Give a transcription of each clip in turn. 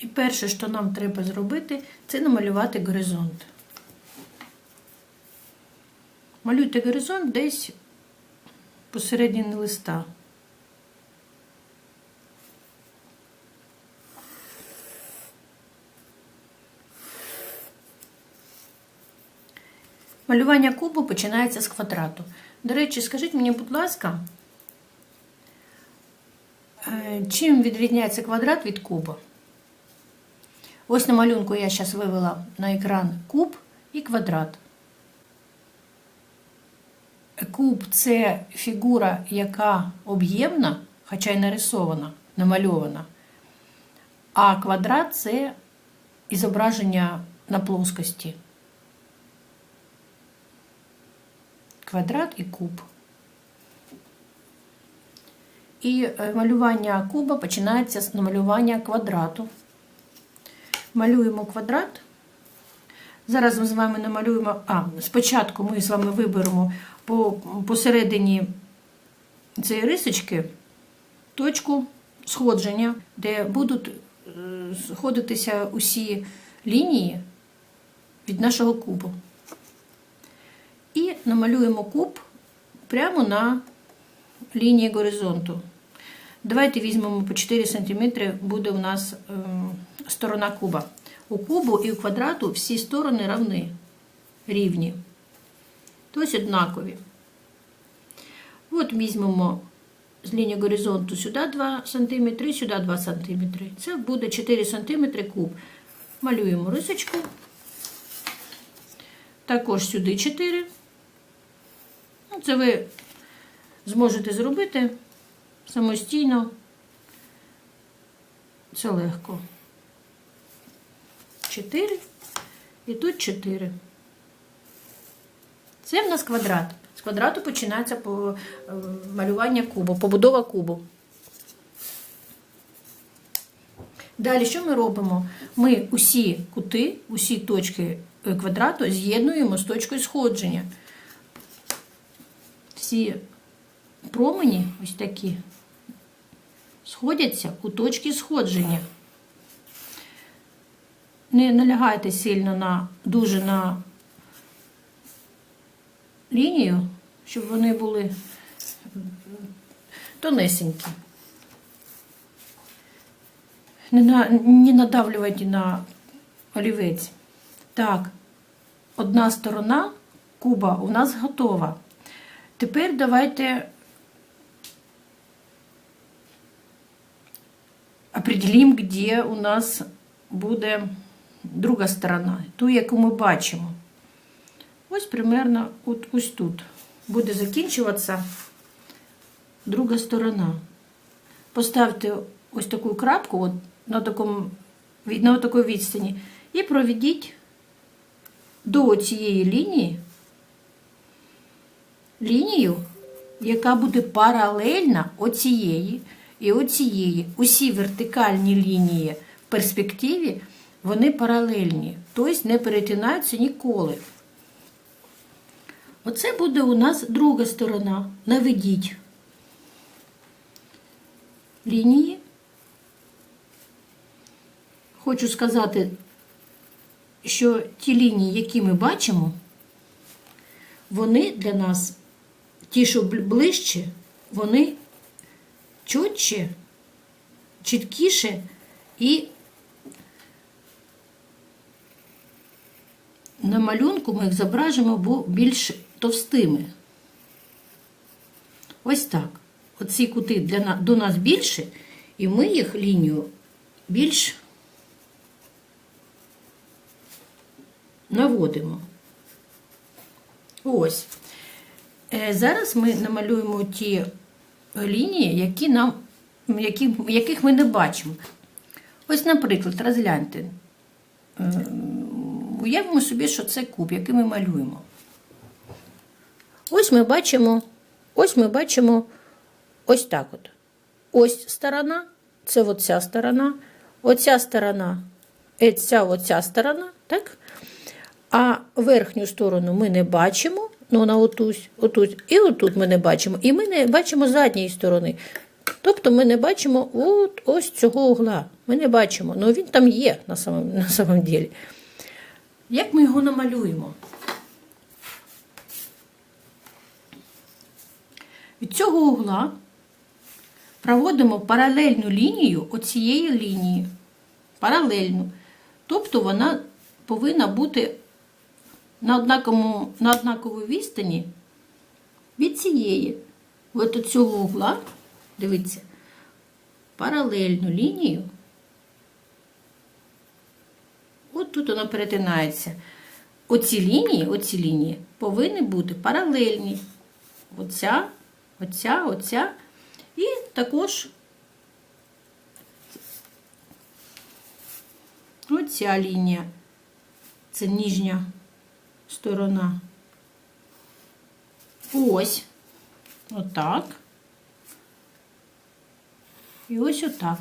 І перше, що нам треба зробити, це намалювати горизонт. Малюйте горизонт десь посередині листа. Малювання кубу починається з квадрату. До речі, скажіть мені, будь ласка, е, чим відрізняється квадрат від куба? Ось на малюнку я зараз вивела на екран куб і квадрат. Куб це фігура, яка об'ємна, хоча й нарисована, намальована. А квадрат це ізображення на плоскості. Квадрат і куб. І е, малювання куба починається з намалювання квадрату. Малюємо квадрат. Зараз ми з вами намалюємо. А, спочатку ми з вами виберемо по, посередині цієї рисочки точку сходження, де будуть е, сходитися усі лінії від нашого кубу. І намалюємо куб прямо на лінії горизонту. Давайте візьмемо по 4 см, буде у нас е, сторона куба. У кубу і у квадрату всі сторони равні, рівні, тобто однакові. От візьмемо з лінії горизонту сюди 2 см, сюди 2 см. Це буде 4 см куб. Малюємо рисочку. Також сюди 4. Ну, Це ви зможете зробити самостійно. Це легко. 4 і тут 4. Це в нас квадрат. З квадрату починається по е, малювання кубу, побудова кубу. Далі, що ми робимо? Ми усі кути, усі точки е, квадрату з'єднуємо з точкою сходження. Всі промені, ось такі, сходяться у точки сходження. Не налягайте сильно на дуже на лінію, щоб вони були тонесенькі. Не, на, не надавлювайте на олівець. Так, одна сторона куба у нас готова. Тепер давайте определим, де у нас буде друга сторона, ту, яку ми бачимо. Ось примерно от, ось тут буде закінчуватися друга сторона. Поставте ось таку крапку от, на, такому, на такій відстані і проведіть до цієї лінії лінію, яка буде паралельна оцієї і оцієї. Усі вертикальні лінії в перспективі вони паралельні, тобто не перетинаються ніколи. Оце буде у нас друга сторона. Наведіть лінії. Хочу сказати, що ті лінії, які ми бачимо, вони для нас, ті, що ближче, вони чітче, чіткіше і на малюнку ми їх зображимо більш товстими. Ось так. Оці кути для до нас більше, і ми їх лінію більш наводимо. Ось. Е, Зараз ми намалюємо ті лінії, які нам, які, яких ми не бачимо. Ось, наприклад, розгляньте. Уявимо собі, що це куб, який ми малюємо. Ось ми бачимо, ось ми бачимо ось так от. Ось сторона, це от ця сторона, оця сторона, е, ця оця сторона, так? А верхню сторону ми не бачимо, ну вона отусь, отусь, і отут ми не бачимо. І ми не бачимо задньої сторони. Тобто ми не бачимо от ось цього угла. Ми не бачимо. Ну він там є на самом, на самом ділі. Як ми його намалюємо? Від цього угла проводимо паралельну лінію оцієї лінії. Паралельну. Тобто вона повинна бути на на однаковій відстані від цієї. От цього угла, дивіться, паралельну лінію. От тут вона перетинається. Оці лінії, оці лінії повинні бути паралельні. Оця, оця, оця. І також оця лінія. Це нижня сторона. Ось. Отак. І ось отак.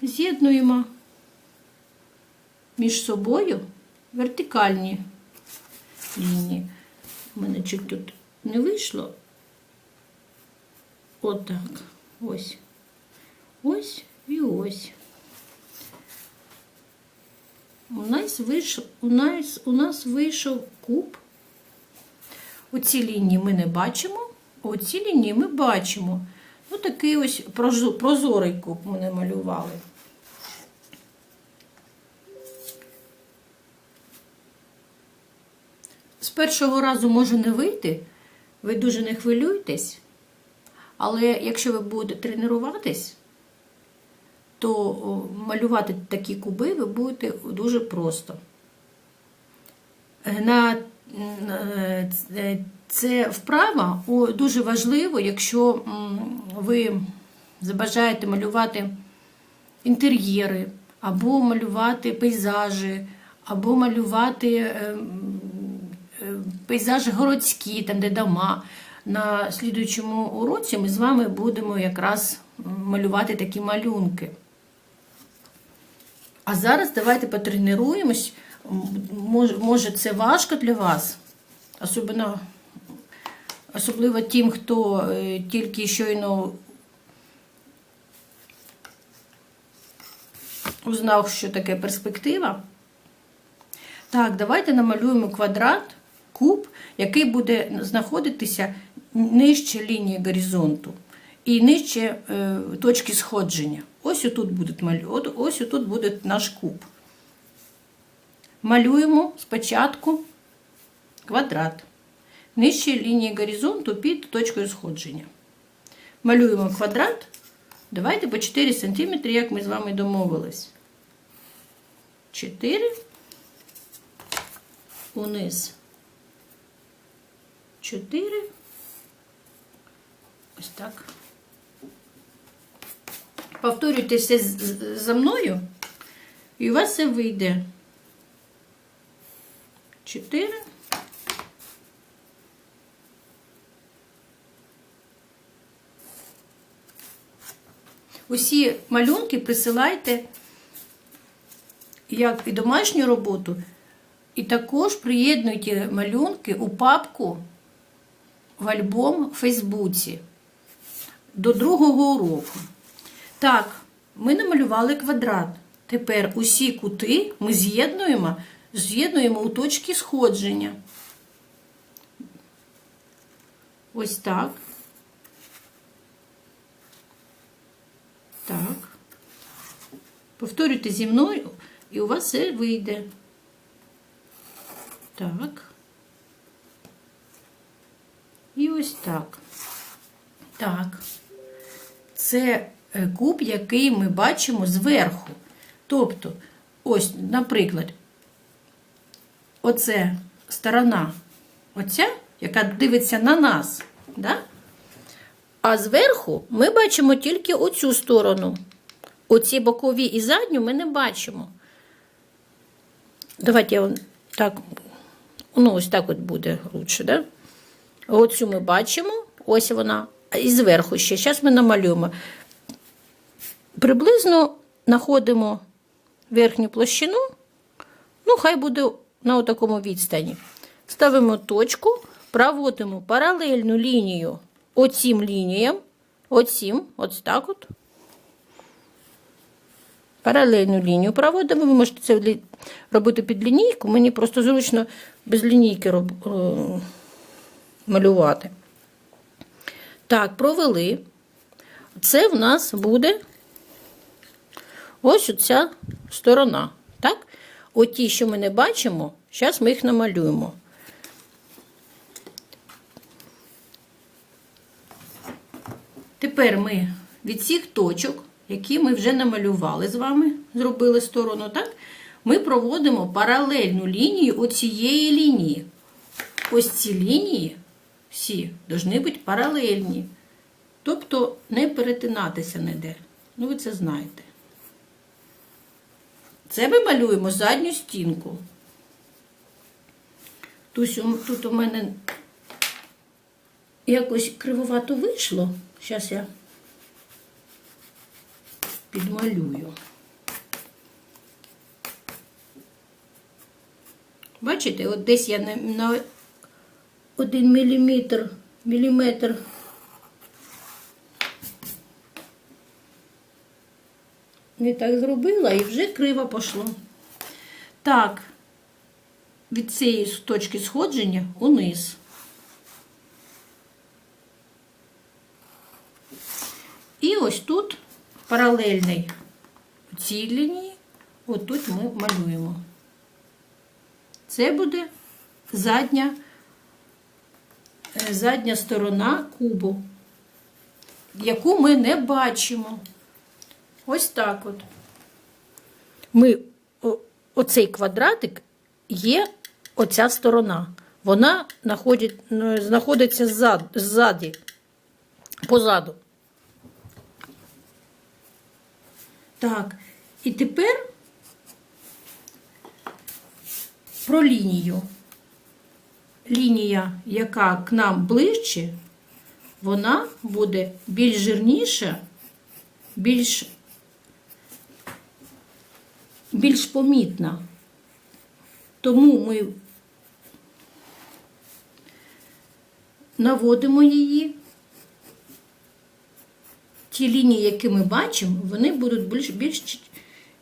І з'єднуємо між собою вертикальні лінії. У мене чуть тут не вийшло. Отак. Ось. Ось і ось. У нас вийшов, у нас, у нас вийшов куб. Оці лінії ми не бачимо, а оці лінії ми бачимо. Ну, такий ось прозорий куб ми намалювали. Першого разу може не вийти, ви дуже не хвилюйтесь, але якщо ви будете тренуватись, то малювати такі куби ви будете дуже просто. На е, це- вправа дуже важливо, якщо ви забажаєте малювати інтер'єри, або малювати пейзажі, або малювати е, м, е, пейзажі городські, там де дома. На слідуючому уроці ми з вами будемо якраз малювати такі малюнки. А зараз давайте потренуємось. Може, це важко для вас, особливо, особливо тим, хто е, тільки щойно узнав, що таке перспектива. Так, давайте намалюємо квадрат, куб, який буде знаходитися нижче лінії горизонту і нижче е, точки сходження. Ось отут буде, ось отут буде наш куб. Малюємо спочатку квадрат. Нижче лінії горизонту під точкою сходження. Малюємо квадрат. Давайте по 4 см, як ми з вами домовились. 4 униз. 4. Ось так. Повторюйте все з- з- за мною, і у вас все вийде. 4. Усі малюнки присилайте як і домашню роботу, і також приєднуйте малюнки у папку в альбом в Фейсбуці до другого уроку. Так, ми намалювали квадрат. Тепер усі кути ми з'єднуємо, з'єднуємо у точки сходження. Ось так. Так. Повторюйте зі мною, і у вас все вийде. Так. І ось так. Так. Це е, куб, який ми бачимо зверху. Тобто, ось, наприклад, оце сторона, оця, яка дивиться на нас. Да? А зверху ми бачимо тільки оцю сторону. Оці бокові і задню ми не бачимо. Давайте я так, ну, ось так от буде лучше, да? Оцю ми бачимо, ось вона, і зверху ще. Зараз ми намалюємо. Приблизно знаходимо верхню площину, ну, хай буде на такому відстані. Ставимо точку, проводимо паралельну лінію оцім лініям, оцім, ось так от. Паралельну лінію проводимо. Ви можете це робити під лінійку. Мені просто зручно без лінійки роб... малювати. Так, провели. Це в нас буде ось оця сторона. Так? Оті, що ми не бачимо, зараз ми їх намалюємо. Тепер ми від цих точок, які ми вже намалювали з вами, зробили сторону, так? Ми проводимо паралельну лінію оцієї лінії. Ось ці лінії всі повинні бути паралельні. Тобто не перетинатися ніде. Ну, ви це знаєте. Це ми малюємо задню стінку. Тут, у- мене якось кривовато вийшло. Зараз я підмалюю. Бачите, от десь я на, один міліметр, міліметр не так зробила і вже криво пішло. Так, від цієї точки сходження униз. І ось тут паралельний цій лінії, отут ми малюємо. Це буде задня, задня сторона кубу, яку ми не бачимо. Ось так от. Ми, оцей квадратик є оця сторона. Вона знаходить, ну, знаходиться ззад, ззаді, позаду. Так, і тепер про лінію. Лінія, яка к нам ближче, вона буде більш жирніша, більш, більш помітна. Тому ми наводимо її ті лінії, які ми бачимо, вони будуть більш, більш,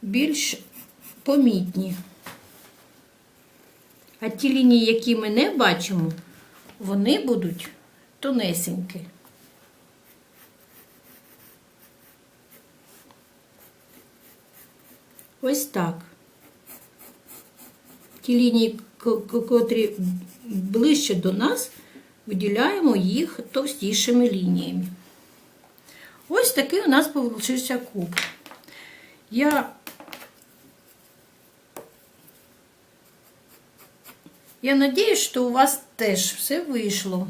більш помітні. А ті лінії, які ми не бачимо, вони будуть тонесенькі. Ось так. Ті лінії, ко- ко- котрі ближче до нас, виділяємо їх товстішими лініями. Ось такий у нас получився куб. Я Я надіюсь, що у вас теж все вийшло.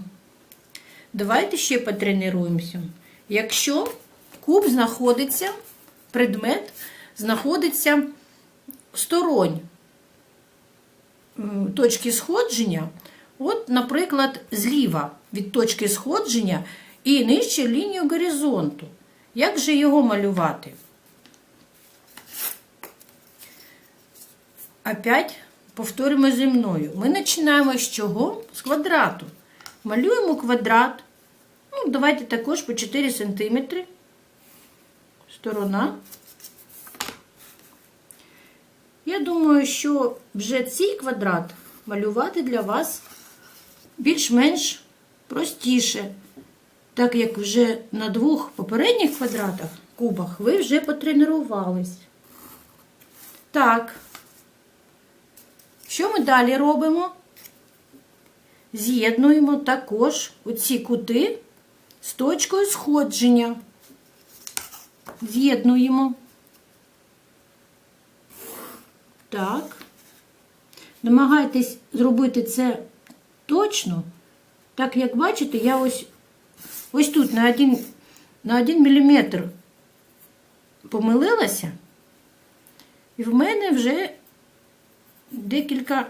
Давайте ще потренуємося. Якщо куб знаходиться, предмет знаходиться сторонь точки сходження, от, наприклад, зліва від точки сходження і нижче лінію горизонту. Як же його малювати? Опять повторюємо зі мною. Ми починаємо з чого? З квадрату. Малюємо квадрат. Ну, давайте також по 4 см. Сторона. Я думаю, що вже цей квадрат малювати для вас більш-менш простіше, так як вже на двох попередніх квадратах, кубах, ви вже потренувались. Так. Що ми далі робимо? З'єднуємо також оці кути з точкою сходження. З'єднуємо. Так. Намагайтесь зробити це точно. Так як бачите, я ось ось тут на один, на один міліметр помилилася, і в мене вже декілька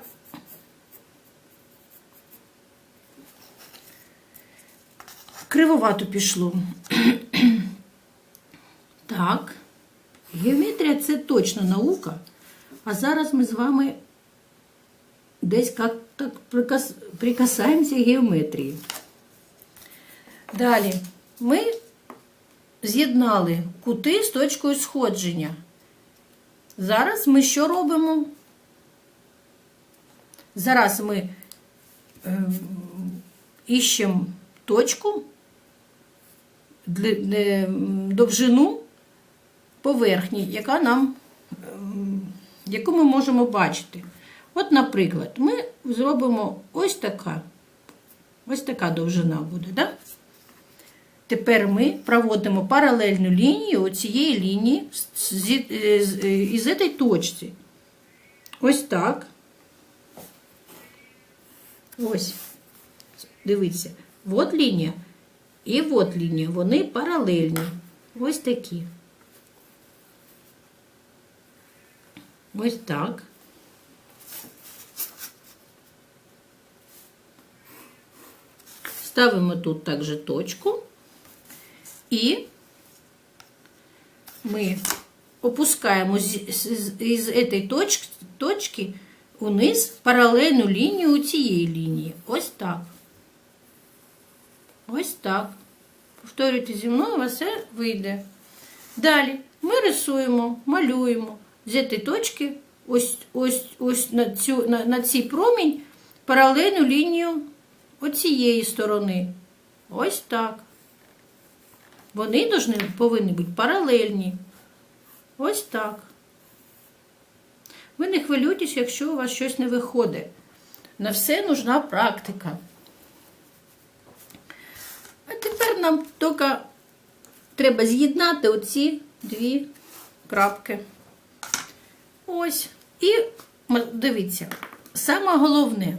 кривовато пішло. Так, геометрія це точно наука. А зараз ми з вами десь як так прикас... прикасаємося геометрії. Далі ми з'єднали кути з точкою сходження. Зараз ми що робимо? Зараз ми е, іщемо точку, е, довжину поверхні, яка нам, ем, яку ми можемо бачити. От, наприклад, ми зробимо ось така. Ось така довжина буде? Да? Тепер ми проводимо паралельну лінію цієї лінії із цієї точці. Ось так. Ось. Дивіться. От лінія і от лінія. Вони паралельні. Ось такі. Ось так. Ставимо тут також точку. І ми опускаємо з, з, точки, точки униз паралельну лінію цієї лінії. Ось так. Ось так. Повторюйте зі мною, у вас все вийде. Далі ми рисуємо, малюємо цієї точки ось, ось, ось на, цю, на, на цій промінь паралельну лінію оцієї сторони. Ось так. Вони повинні бути паралельні. Ось так. Ви не хвилюйтесь, якщо у вас щось не виходить. На все нужна практика. А тепер нам тільки треба з'єднати оці дві крапки. Ось. І дивіться, саме головне.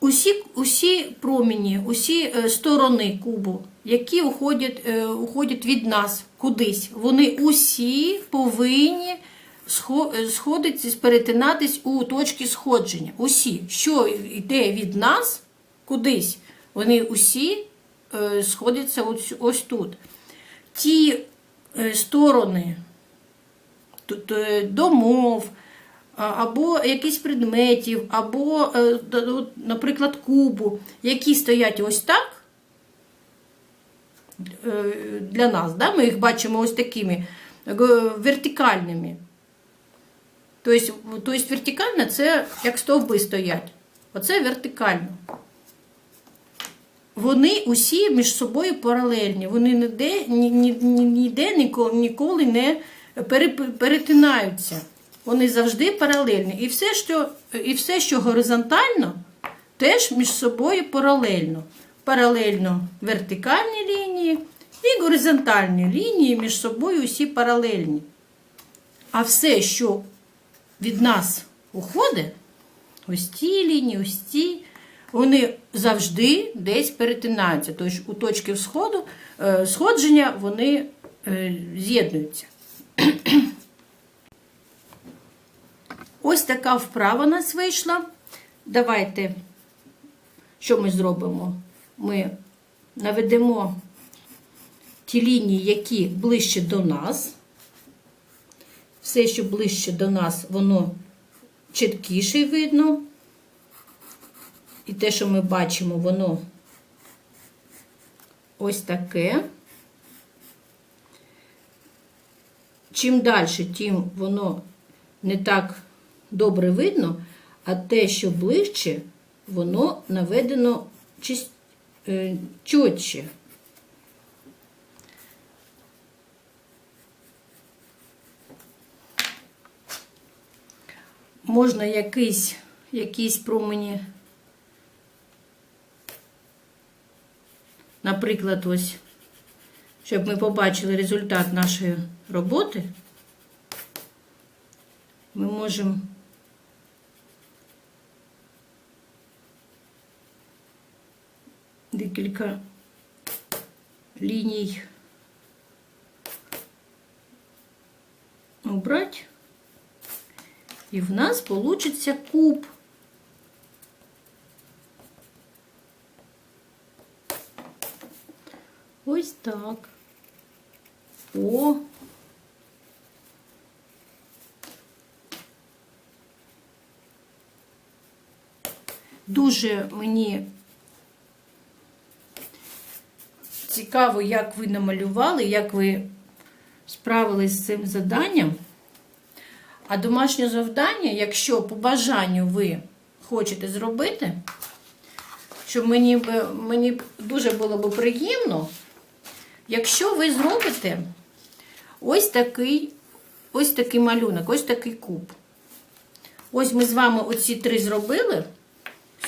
Усі, усі проміні, усі е, сторони кубу, які уходять, е, уходять від нас кудись, вони усі повинні сходитись, перетинатись у точці сходження. Усі, що йде від нас кудись, вони усі е, сходяться ось, ось тут. Ті е, сторони тут, е, домов, або якихось предметів, або, наприклад, кубу, які стоять ось так для нас. Да? Ми їх бачимо ось такими вертикальними. Тобто, вертикально це як стовби стоять. Оце вертикально. Вони усі між собою паралельні. Вони ніде, ні, ні, ні- ніде ніколи не перетинаються. Вони завжди паралельні. І все, що, і все, що горизонтально, теж між собою паралельно. Паралельно вертикальні лінії і горизонтальні лінії між собою усі паралельні. А все, що від нас уходить, ось ці лінії, ось ці, вони завжди десь перетинаються. Тобто у точки всходу, е, сходження вони е, з'єднуються. Ось така вправа нас вийшла. Давайте, що ми зробимо? Ми наведемо ті лінії, які ближче до нас. Все, що ближче до нас, воно чіткіше видно. І те, що ми бачимо, воно ось таке. Чим далі, тим воно не так добре видно, а те, що ближче, воно наведено чис- е, чітче. Можна якийсь, якісь промені, наприклад, ось, щоб ми побачили результат нашої роботи, ми можемо декілька ліній обрати. І в нас получиться куб. Ось так. О. Дуже мені цікаво, як ви намалювали, як ви справились з цим заданням. А домашнє завдання, якщо по бажанню ви хочете зробити, щоб мені, мені дуже було б приємно, якщо ви зробите ось такий, ось такий малюнок, ось такий куб. Ось ми з вами оці три зробили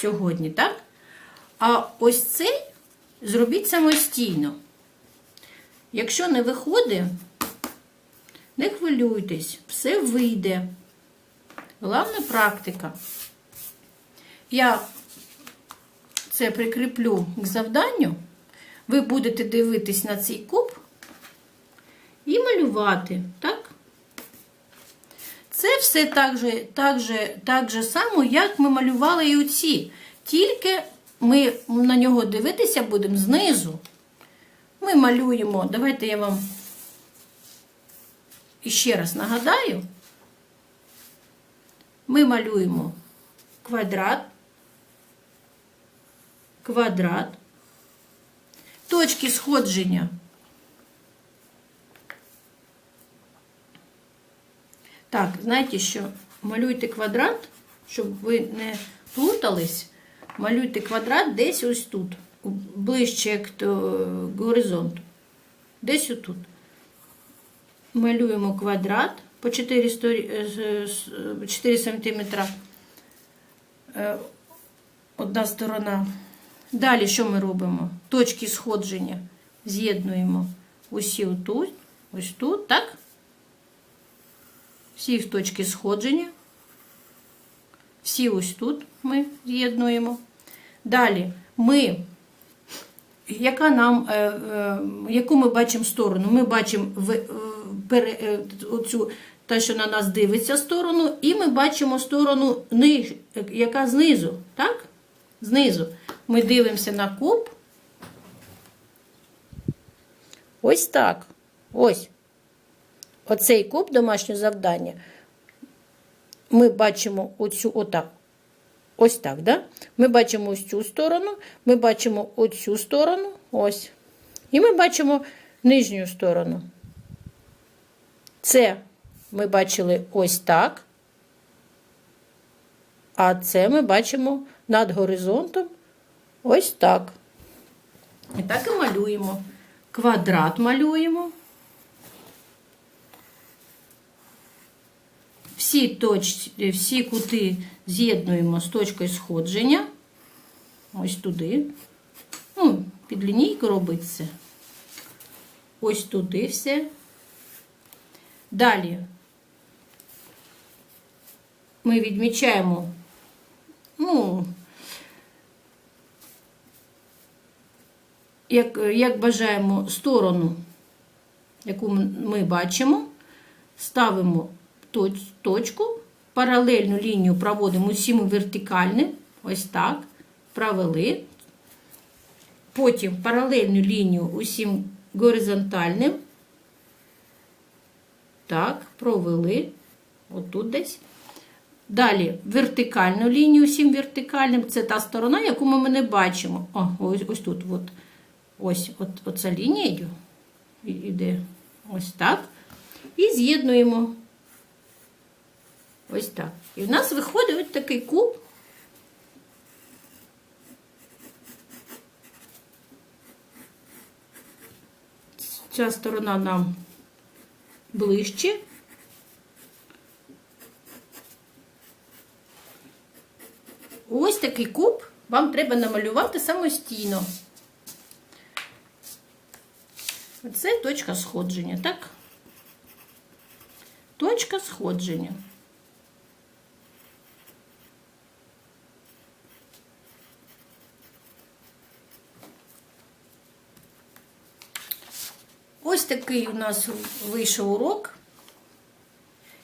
сьогодні, так? А ось цей зробіть самостійно. Якщо не виходить, не хвилюйтесь, все вийде. Головна практика. Я це прикріплю к завданню. Ви будете дивитись на цей куб і малювати, так? Це все так же, так же, так же само, як ми малювали і оці. Тільки ми на нього дивитися будемо знизу. Ми малюємо, давайте я вам іще раз нагадаю. Ми малюємо квадрат, квадрат, точки сходження. Так, знаєте що? Малюйте квадрат, щоб ви не плутались. Малюйте квадрат десь ось тут, ближче до горизонту. Десь отут. Малюємо квадрат по 4, сторі... е, з- з- 4 см. Одна сторона. Далі що ми робимо? Точки сходження з'єднуємо усі отут, ось тут, так? Всі в точки сходження. Всі ось тут ми з'єднуємо. Далі ми, яка нам, е, е, яку ми бачимо сторону? Ми бачимо в, оцю, та, що на нас дивиться сторону, і ми бачимо сторону, яка знизу. Так? Знизу. Ми дивимося на куб. Ось так. Ось. Оцей куб домашнє завдання. Ми бачимо оцю отак. Ось так, да? Ми бачимо ось цю сторону, ми бачимо оцю сторону, ось. І ми бачимо нижню сторону. Це ми бачили ось так. А це ми бачимо над горизонтом ось так. І так і малюємо. Квадрат малюємо. Всі, точки, всі кути з'єднуємо з точкою сходження. Ось туди. Ну, під лінійку робить це. Ось туди все. Далі ми відмічаємо, ну, як, як бажаємо сторону, яку ми бачимо, ставимо точ- точку, паралельну лінію проводимо усім вертикальним, ось так, провели. Потім паралельну лінію усім горизонтальним. Так, провели. Отут десь. Далі вертикальну лінію всім вертикальним. Це та сторона, яку ми не бачимо. О, ось, ось тут. От. Ось от, оця лінія йде. Ось так. І з'єднуємо ось так. І в нас виходить ось такий куб. Ця сторона нам ближче. Ось такий куб вам треба намалювати самостійно. Це точка сходження, так? Точка сходження. Ось такий у нас вийшов урок.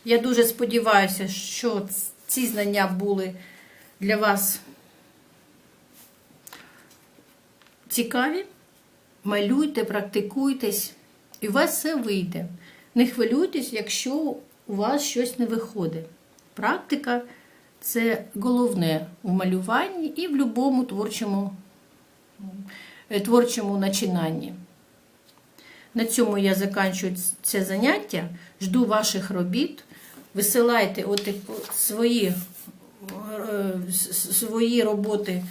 Я дуже сподіваюся, що ці знання були для вас цікаві. Малюйте, практикуйтесь, і у вас все вийде. Не хвилюйтесь, якщо у вас щось не виходить. Практика це головне у малюванні і в будь-якому творчому, е, творчому начинанні. На цьому я заканчую це заняття. Жду ваших робіт. Висилайте от свої, е, свої роботи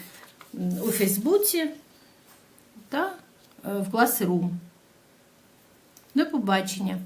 у Фейсбуці та е, в класі Рум. До побачення!